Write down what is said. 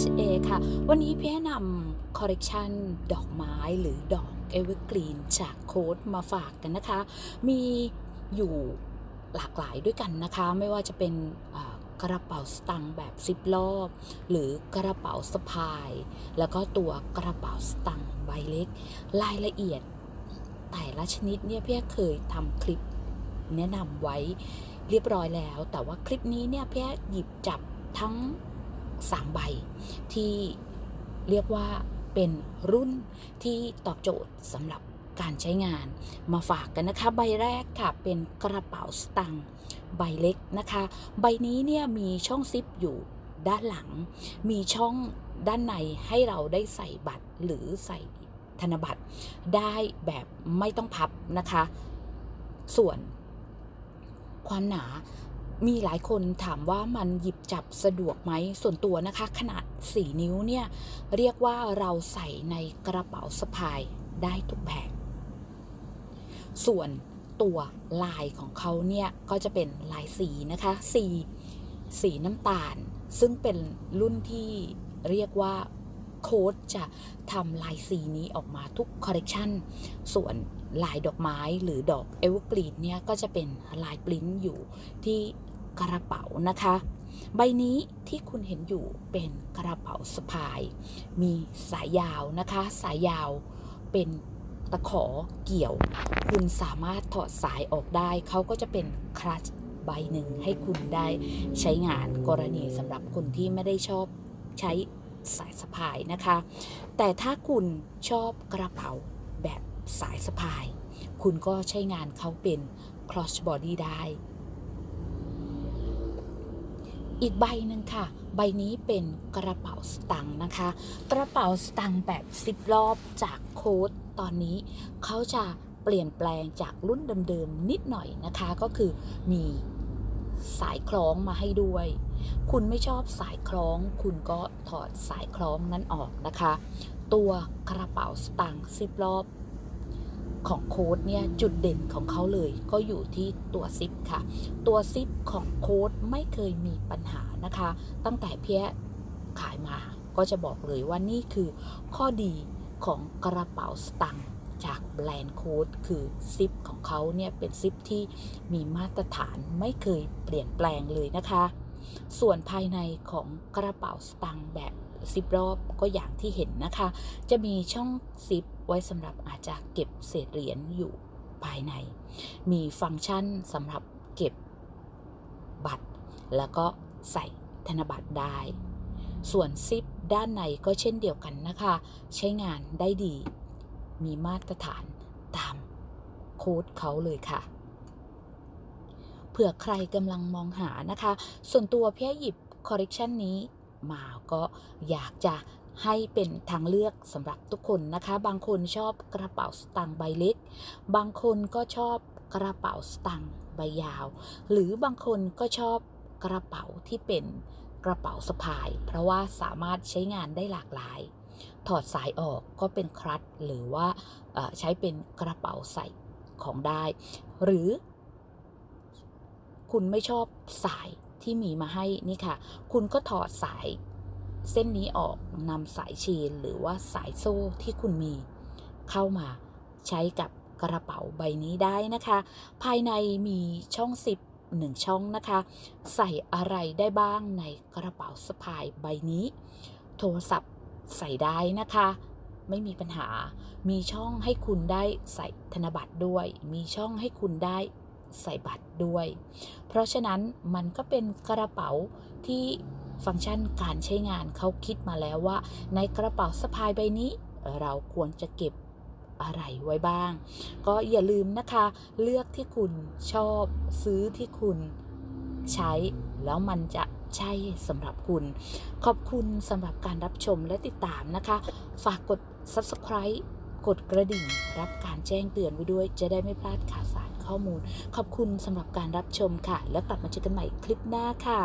SA ค่ะ วันนี้พี่นำคอลเลกชันดอกไม้หรือดอกเอเวอร์กรีนจากโค้ดมาฝากกันนะคะ มีอยู่หลากหลายด้วยกันนะคะ ไม่ว่าจะเป็นกระเป๋าสตังค์แบบซิปรอบ หรือกระเป๋าสะพาย แล้วก็ตัวกระเป๋าสตังค์ใบเล็ก รายละเอียด แต่ละชนิดเนี่ยพี่เคยทำคลิปแนะนำไว้เรียบร้อยแล้ว แต่ว่าคลิปนี้เนี่ยพี่หยิบจับทั้ง 3 ใบ ที่เรียกว่าเป็นรุ่นที่ตอบโจทย์สำหรับการใช้งานมาฝากกันนะคะ ใบแรกค่ะเป็นกระเป๋าสตังค์ใบเล็กนะคะ ใบนี้เนี่ยมีช่องซิปอยู่ด้านหลัง มีช่องด้านในให้เราได้ใส่บัตรหรือใส่ธนบัตรได้แบบไม่ต้องพับนะคะ ส่วนความหนา มีหลายคนถามว่ามันหยิบจับสะดวกไหม ส่วนตัวนะคะ ขนาด 4 นิ้วเนี่ย เรียกว่าเราใส่ในกระเป๋าสะพายได้ทุกแบบส่วนตัวลายของเขาเนี่ย ก็จะเป็นลายสีนะคะสีสีน้ำตาล ซึ่งเป็นรุ่นที่เรียกว่า โค้ดจะทำลายสีนี้ออกมาทุกคอลเลกชันส่วนลายดอกไม้หรือดอกเอเวอร์กรีนเนี่ยก็จะเป็นลายปริ้นอยู่ที่กระเป๋านะคะ ใบนี้ที่คุณเห็นอยู่เป็นกระเป๋าสะพาย มีสายยาวนะคะ สายยาวเป็นตะขอเกี่ยว คุณสามารถถอดสายออกได้ เขาก็จะเป็นคลัชใบหนึ่งให้คุณได้ใช้งานกรณีสำหรับคนที่ไม่ได้ชอบใช้ สายสะพายนะคะ แต่ถ้าคุณชอบกระเป๋าแบบสายสะพาย คุณก็ใช้งานเขาเป็น cross body ได้ อีกใบหนึ่งค่ะ ใบนี้เป็นกระเป๋าสตังค์นะคะ กระเป๋าสตังค์แบบซิปรอบจากโค้ดตอนนี้เขาจะเปลี่ยนแปลงจากรุ่นเดิมๆนิดหน่อยนะคะ ก็คือมี สายคล้องมาให้ด้วย คุณไม่ชอบสายคล้อง คุณก็ถอดสายคล้องนั้นออกนะคะ ตัวกระเป๋าสตังค์ซิปรอบของโค้ดเนี่ยจุดเด่นของเขาเลยก็อยู่ที่ตัวซิปค่ะ ตัวซิปของโค้ดไม่เคยมีปัญหานะคะ ตั้งแต่เพี้ยขายมาก็จะบอกเลยว่านี่คือข้อดีของกระเป๋าสตังค์ จากแบรนด์โค้ดคือซิปของเขาเนี่ยเป็นซิปที่มีมาตรฐานไม่เคยเปลี่ยนแปลงเลยนะคะ ส่วนภายในของกระเป๋าสตังค์แบบซิปรอบก็อย่างที่เห็นนะคะ จะมีช่องซิปไว้สำหรับอาจจะเก็บเศษเหรียญอยู่ภายใน มีฟังก์ชันสำหรับเก็บบัตร แล้วก็ใส่ธนบัตรได้ ส่วนซิปด้านในก็เช่นเดียวกันนะคะ ใช้งานได้ดี มีมาตรฐานตามโค้ดเขาเลยค่ะ เผื่อใครกำลังมองหานะคะ ส่วนตัวเพียหยิบคอลเลกชันนี้มาก็อยากจะให้เป็นทางเลือกสำหรับทุกคนนะคะ บางคนชอบกระเป๋าสตางค์ใบเล็ก บางคนก็ชอบกระเป๋าสตางค์ใบยาว หรือบางคนก็ชอบกระเป๋าที่เป็นกระเป๋าสะพาย เพราะว่าสามารถใช้งานได้หลากหลาย ถอดสายออกก็เป็นครัตหรือว่าใช้เป็นกระเป๋าใส่ของได้ หรือ คุณไม่ชอบสายที่มีมาให้นี่ค่ะ คุณก็ถอดสายเส้นนี้ออกนำสายเชนหรือว่าสายโซ่ที่คุณมี เข้ามาใช้กับกระเป๋าใบนี้ได้นะคะ ภายในมีช่องซิปหนึ่งช่องนะคะ ใส่อะไรได้บ้างในกระเป๋าสะพายใบนี้ โทรศัพท์ ใส่ได้นะคะ ไม่มีปัญหา มีช่องให้คุณได้ใส่ธนบัตรด้วย มีช่องให้คุณได้ใส่บัตรด้วย เพราะฉะนั้นมันก็เป็นกระเป๋าที่ฟังก์ชันการใช้งานเขาคิดมาแล้วว่า ในกระเป๋าสะพายใบนี้ เราควรจะเก็บอะไรไว้บ้าง ก็อย่าลืมนะคะ เลือกที่คุณชอบซื้อที่คุณใช้ แล้วมันจะ ใช่สำหรับคุณ ขอบคุณสำหรับการรับชมและติดตามนะคะ ฝากกด subscribe กดกระดิ่ง รับการแจ้งเตือนไว้ด้วย จะได้ไม่พลาดข่าวสารข้อมูล ขอบคุณสำหรับการรับชมค่ะ แล้วกลับมาเจอกันใหม่คลิปหน้าค่ะ